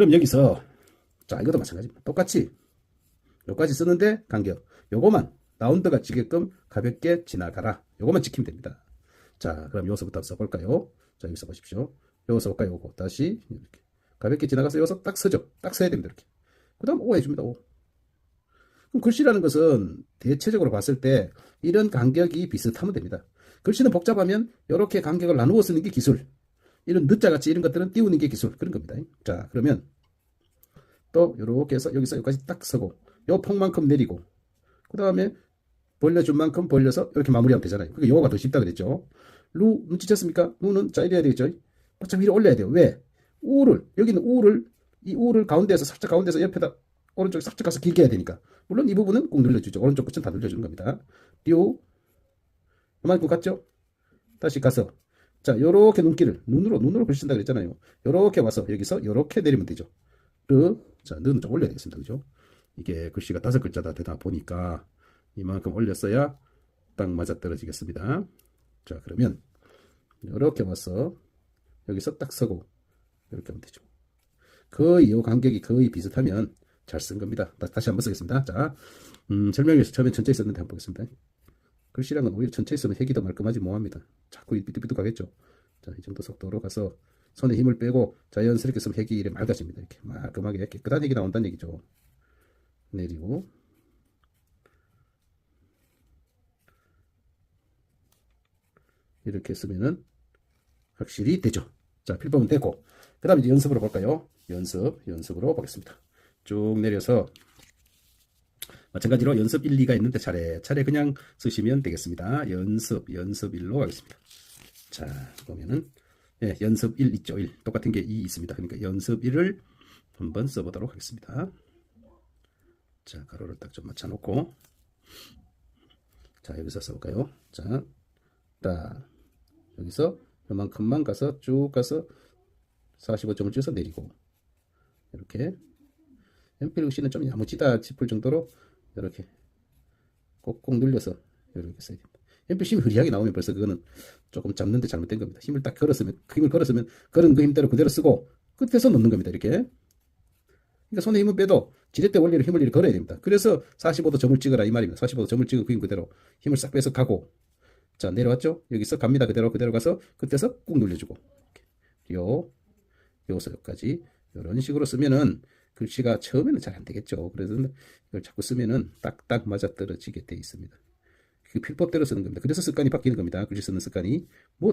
그럼 여기서 자 이것도 마찬가지입니다. 똑같이 여기까지 쓰는데 간격 요거만 라운드가 지게끔 가볍게 지나가라. 요거만 지키면 됩니다. 자 그럼 여기서부터 써볼까요? 자 여기서 보십시오. 여기서 볼까요? 요거 다시 이렇게 가볍게 지나가서 여기서 딱 서죠. 딱 서야 됩니다. 이렇게. 그 다음 O 해줍니다. O. 그럼 글씨라는 것은 대체적으로 봤을 때 이런 간격이 비슷하면 됩니다. 글씨는 복잡하면 이렇게 간격을 나누어 쓰는 게 기술. 이런 늦자 같이 이런 것들은 띄우는 게 기술. 그런 겁니다. 자, 그러면 또 이렇게 해서 여기서 여기까지 딱 서고 요 폭만큼 내리고 그 다음에 벌려준 만큼 벌려서 이렇게 마무리하면 되잖아요. 그게 요거가 더 쉽다 그랬죠. 루 눈치챘습니까? 루는 자 이래야 되겠죠. 바짝 위로 올려야 돼요. 왜? 우를 여기는 우를 이 우를 가운데에서 살짝 가운데서 옆에다 오른쪽에 살짝 가서 길게 해야 되니까 물론 이 부분은 꼭 눌러주죠. 오른쪽 끝은 다 눌러주는 겁니다. 요 이만큼 갔죠? 다시 가서 자 요렇게 눈길을 눈으로 눈으로 글씨신다 그랬잖아요. 요렇게 와서 여기서 요렇게 내리면 되죠. 르, 자 느는 좀 올려야 되겠습니다. 그죠? 이게 글씨가 다섯 글자다 되다 보니까 이만큼 올렸어야 딱 맞아 떨어지겠습니다. 자 그러면 요렇게 와서 여기서 딱 서고 이렇게 하면 되죠. 거의 이 간격이 거의 비슷하면 잘 쓴 겁니다. 다, 시 한번 쓰겠습니다. 자, 음, 설명에서 처음에 천천히 썼는데 한번 보겠습니다. 글씨란 건 오히려 천천히 쓰면 색이 더 말끔하지 뭐합니다. 자꾸 이 삐뚤삐뚤 가겠죠. 자, 이 정도 속도로 가서 손에 힘을 빼고 자연스럽게 쓰면 색이 이렇게 맑아집니다. 이렇게 말끔하게 깨끗한 색이 나온다는 얘기죠. 내리고 이렇게 쓰면은 확실히 되죠. 자, 필법은 됐고 그 다음에 이제 연습으로 볼까요? 연습, 연습으로 보겠습니다. 쭉 내려서 마찬가지로 연습 1, 2가 있는데 차례차례 그냥 쓰시면 되겠습니다. 연습, 연습 1로 가겠습니다. 자, 보면은 예, 연습 1 있죠. 1. 똑같은 게 2 있습니다. 그러니까 연습 1을 한번 써보도록 하겠습니다. 자, 가로를 딱 좀 맞춰놓고 자, 여기서 써볼까요? 자, 딱 여기서 요만큼만 가서 쭉 가서 45점을 찍어서 내리고 이렇게 연필 글씨는 좀 야무지다 싶을 정도로 이렇게 꼭꼭 눌려서 이렇게 써야 됩니다. 연필 힘이 흐리하게 나오면 벌써 그거는 조금 잡는데 잘못된 겁니다. 힘을 딱 걸었으면 그 힘을 걸었으면 걸은 그 힘대로 그대로 쓰고 끝에서 놓는 겁니다. 이렇게. 그러니까 손에 힘을 빼도 지렛대 원리로 힘을 이렇게 걸어야 됩니다. 그래서 45도 점을 찍어라 이 말입니다. 45도 점을 찍은 그 힘 그대로 힘을 싹 빼서 가고 자 내려왔죠? 여기서 갑니다. 그대로 그대로 가서 끝에서 꾹 눌려주고 요 여기서 여기까지 이런 식으로 쓰면은 글씨가 처음에는 잘 안 되겠죠. 그래서 이걸 자꾸 쓰면은 딱딱 맞아 떨어지게 돼 있습니다. 그 필법대로 쓰는 겁니다. 그래서 습관이 바뀌는 겁니다. 글씨 쓰는 습관이 뭐